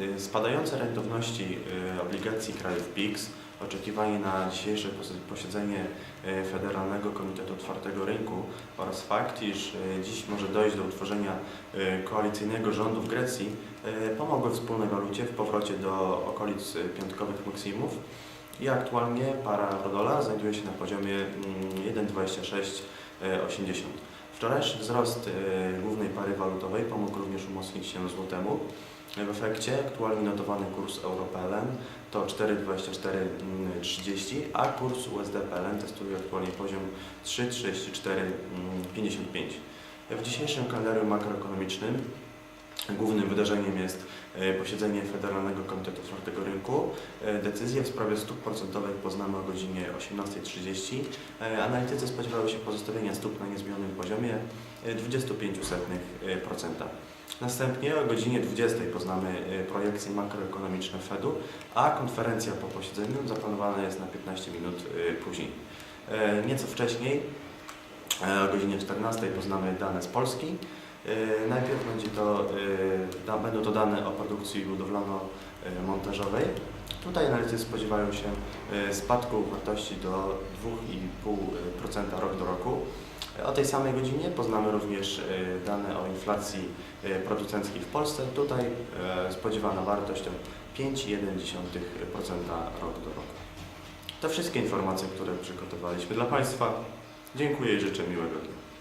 Y, Spadające rentowności y, obligacji krajów PIX, oczekiwanie na dzisiejsze pos- posiedzenie y, Federalnego Komitetu Otwartego Rynku oraz fakt, iż dziś może dojść do utworzenia koalicyjnego rządu w Grecji pomogły wspólnej walucie w powrocie do okolic piątkowych maksimów i aktualnie para euro-dolar znajduje się na poziomie mm, 1,2680. Wczorajszy wzrost głównej pary walutowej pomógł również umocnić się złotemu. W efekcie aktualnie notowany kurs euro-PLN to 4,2430, a kurs USD-PLN testuje aktualnie poziom 3,3455. W dzisiejszym kalendarium makroekonomicznym głównym wydarzeniem jest e, posiedzenie Federalnego Komitetu Otwartego Rynku. E, Decyzję w sprawie stóp procentowych poznamy o godzinie 18.30. E, Analitycy spodziewały się pozostawienia stóp na niezmienionym poziomie e, 0,25%. Następnie o godzinie 20 poznamy projekcje makroekonomiczne Fedu, a konferencja po posiedzeniu zaplanowana jest na 15 minut później. Nieco wcześniej, o godzinie 14 poznamy dane z Polski. Najpierw będzie to, będą to dane o produkcji budowlano-montażowej. Tutaj analitycy spodziewają się e, spadku wartości do 2,5% rok do roku. O tej samej godzinie poznamy również e, dane o inflacji producenckiej w Polsce. Tutaj spodziewana wartość to 5,1% rok do roku. To wszystkie informacje, które przygotowaliśmy dla Państwa. Dziękuję i życzę miłego dnia.